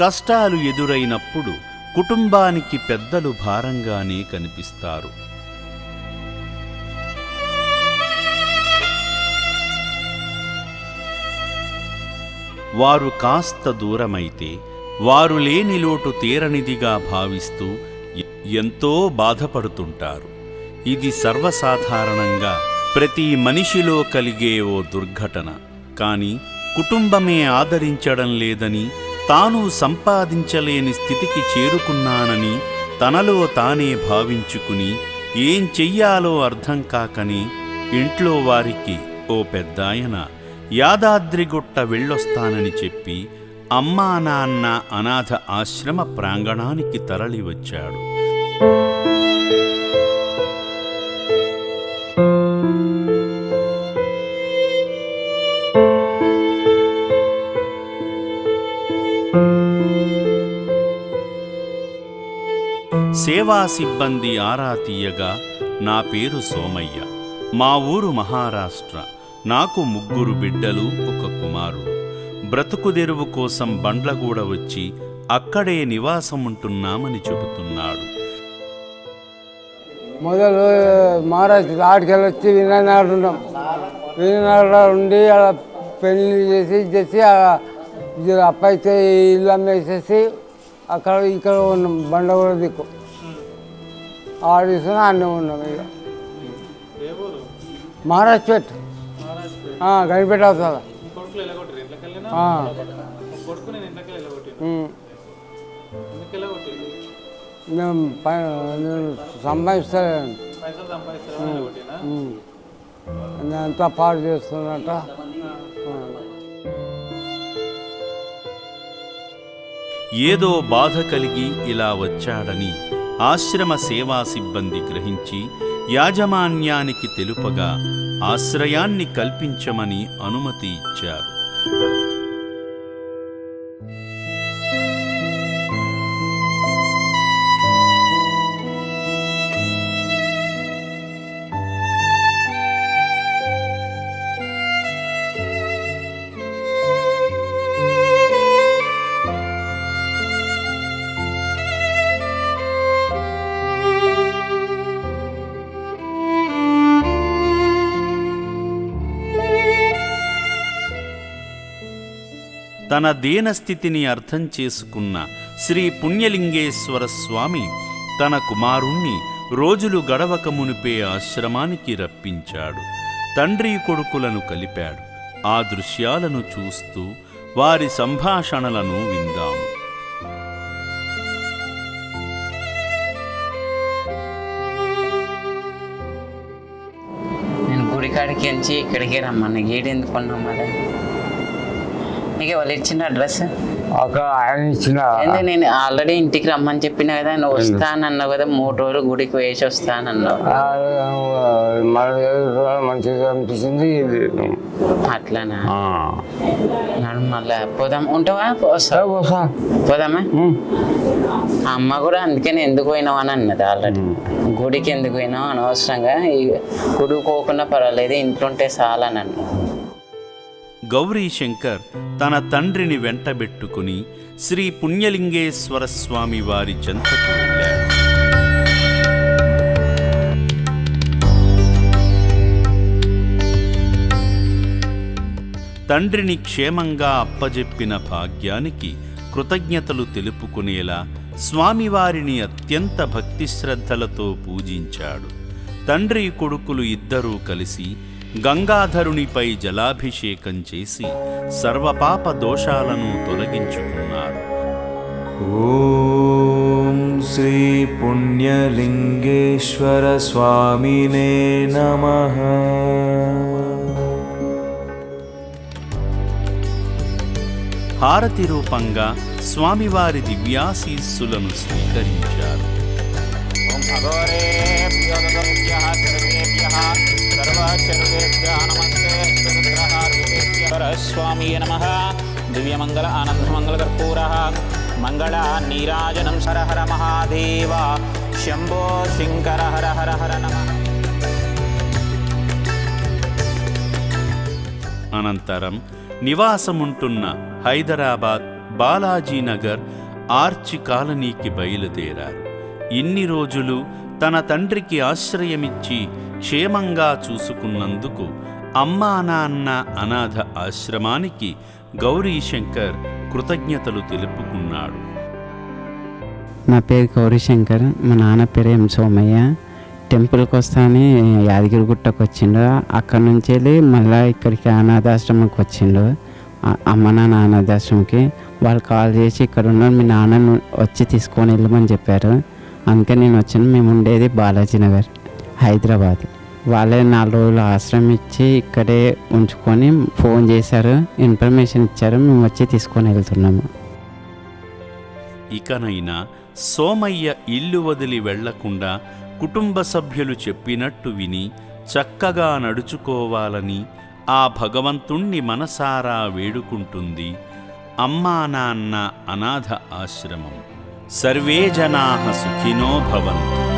కష్టాలు ఎదురైనప్పుడు కుటుంబానికి పెద్దలు భారంగానే కనిపిస్తారు. వారు కాస్త దూరమైతే వారు లేని లోటు తీరనిదిగా భావిస్తూ ఎంతో బాధపడుతుంటారు. ఇది సర్వసాధారణంగా ప్రతి మనిషిలో కలిగే ఓ దుర్ఘటన. కానీ కుటుంబమే ఆదరించడం లేదని తాను సంపాదించలేని స్థితికి చేరుకున్నానని తనలో తానే భావించుకుని ఏం చెయ్యాలో అర్థం కాకని ఇంట్లో వారికి ఓ పెద్దాయన యాదాద్రిగుట్ట వెళ్ళొస్తానని చెప్పి అమ్మా నాన్న అనాథ ఆశ్రమ ప్రాంగణానికి తరలివచ్చాడు. సేవా సిబ్బంది ఆరా తీయగా నా పేరు సోమయ్య. మా ఊరు మహారాష్ట్ర. నాకు ముగ్గురు బిడ్డలు ఒక కుమారుడు. బ్రతుకుదెరువు కోసం బండ్లగూడ వచ్చి అక్కడే నివాసం ఉంటున్నామని చెబుతున్నాడు. మొదలు మహారాష్ట్ర ఆడికెళ్ళి వచ్చి వినయనగర్ ఉన్నాం. వినయనగర్ ఉండి అలా పెళ్ళి చేసి చేసి అప్పైతే ఇల్లు అమ్మేసేసి అక్కడ ఇక్కడ ఉన్నాం బండగూడ దిక్కు. ఆడిస్తున్నా అన్నీ ఉన్నాం ఇక. అవుతుందా ఎలాగొట్టాను ఉమ్. ఎందుకు ఎలాగొట్టాను మేము సంపాదిస్తాను అంతా పాడు చేస్తున్నట్ట ఏదో బాధ కలిగి ఇలా వచ్చాడని ఆశ్రమ సేవా సిబ్బంది గ్రహించి యాజమాన్యానికి తెలుపగా ఆశ్రయాన్ని కల్పించమని అనుమతి ఇచ్చారు. తన దీనస్థితిని అర్థం చేసుకున్న శ్రీ పుణ్యలింగేశ్వర స్వామి తన కుమారుణ్ణి రోజులు గడవక మునిపే ఆశ్రమానికి రప్పించాడు. తండ్రి కొడుకులను కలిపాడు. ఆ దృశ్యాలను చూస్తూ వారి సంభాషణలను విందాము. నేను గుడికాడికి వెళ్ళి ఇక్కడికి రమ్మన్న. గేట్ మరి? నీకు వాళ్ళు ఇచ్చిన అడ్రస్? అక్కడ ఆయన ఇచ్చిన నేను ఆల్రెడీ ఇంటికి రమ్మని చెప్పిన కదా నువ్వు వస్తానన్నావు కదా మూడు రోజులు గుడికి వేసి వస్తానన్నావు. మంచిగా అనిపించింది అట్లానా? మళ్ళా పోదాం. ఉంటావా? వస్తా. పోదామా. ఆ అమ్మ కూడా అందుకని ఎందుకు పోయినావు అని అన్నది ఆల్రెడీ. గుడికి ఎందుకు పోయినావు అనవసరంగా? గుడికి పోకుండా పర్వాలేదు ఇంట్లో ఉంటే చాలని అన్న గౌరీ శంకర్ తన తండ్రిని వెంటబెట్టుకుని శ్రీ పుణ్యలింగేశ్వర స్వామి వారి చెంతకు వెళ్ళాడు. తండ్రిని క్షేమంగా అప్పజెప్పిన భాగ్యానికి కృతజ్ఞతలు తెలుపుకునేలా స్వామివారిని అత్యంత భక్తి శ్రద్ధలతో పూజించాడు. తండ్రి కొడుకులు ఇద్దరూ కలిసి గంగాధరునిపై జలాభిషేకం చేసి సర్వపాప దోషాలను తొలగించుకున్నారు. ఓం శ్రీ పుణ్యలింగేశ్వర స్వామినే నమ. హారతి రూపంగా స్వామివారి దివ్యాశీస్సులను స్వీకరించారు. ఓం స్వామి నమః దివ్యమంగళ ఆనందమంగళ కర్పూరः మంగళ నీరాజనం సరహర మహాదేవ శంభో శంకర హర హర హర నమః అనంతరం నివాసముంటున్న హైదరాబాద్ బాలాజీనగర్ ఆర్చి కాలనీకి బయలుదేరారు. ఇన్ని రోజులు తన తండ్రికి ఆశ్రయమిచ్చి క్షేమంగా చూసుకున్నందుకు అమ్మా నాన్న అనాథ ఆశ్రమానికి గౌరీశంకర్ కృతజ్ఞతలు తెలుపుకున్నాడు. నా పేరు గౌరీశంకర్ మా నాన్న పేరు ఎం సోమయ్య. టెంపుల్కి వస్తానే యాదగిరిగుట్టకు వచ్చిండు. అక్కడ నుంచి వెళ్ళి మళ్ళీ ఇక్కడికి అనాథాశ్రమంకి వచ్చిండు. అమ్మ నాన్న అనాథాశ్రమంకి వాళ్ళు కాల్ చేసి ఇక్కడ ఉన్నారు మీ నాన్నను వచ్చి తీసుకొని వెళ్ళమని చెప్పారు. అందుకే నేను వచ్చాను మేము ఉండేది బాలాజీ నగర్ హైదరాబాద్. వాళ్ళే నాలుగు రోజులు ఆశ్రమం ఇచ్చి ఇక్కడే ఉంచుకొని ఫోన్ చేశారు ఇన్ఫర్మేషన్ ఇచ్చారు మేము వచ్చి తీసుకొని వెళ్తున్నాము. ఇకనైనా సోమయ్య ఇల్లు వదిలి వెళ్ళకుండా కుటుంబ సభ్యులు చెప్పినట్టు విని చక్కగా నడుచుకోవాలని ఆ భగవంతుణ్ణి మనసారా వేడుకుంటుంది అమ్మా నాన్న అనాథ ఆశ్రమం. సర్వే జనా సుఖినో భవంతు.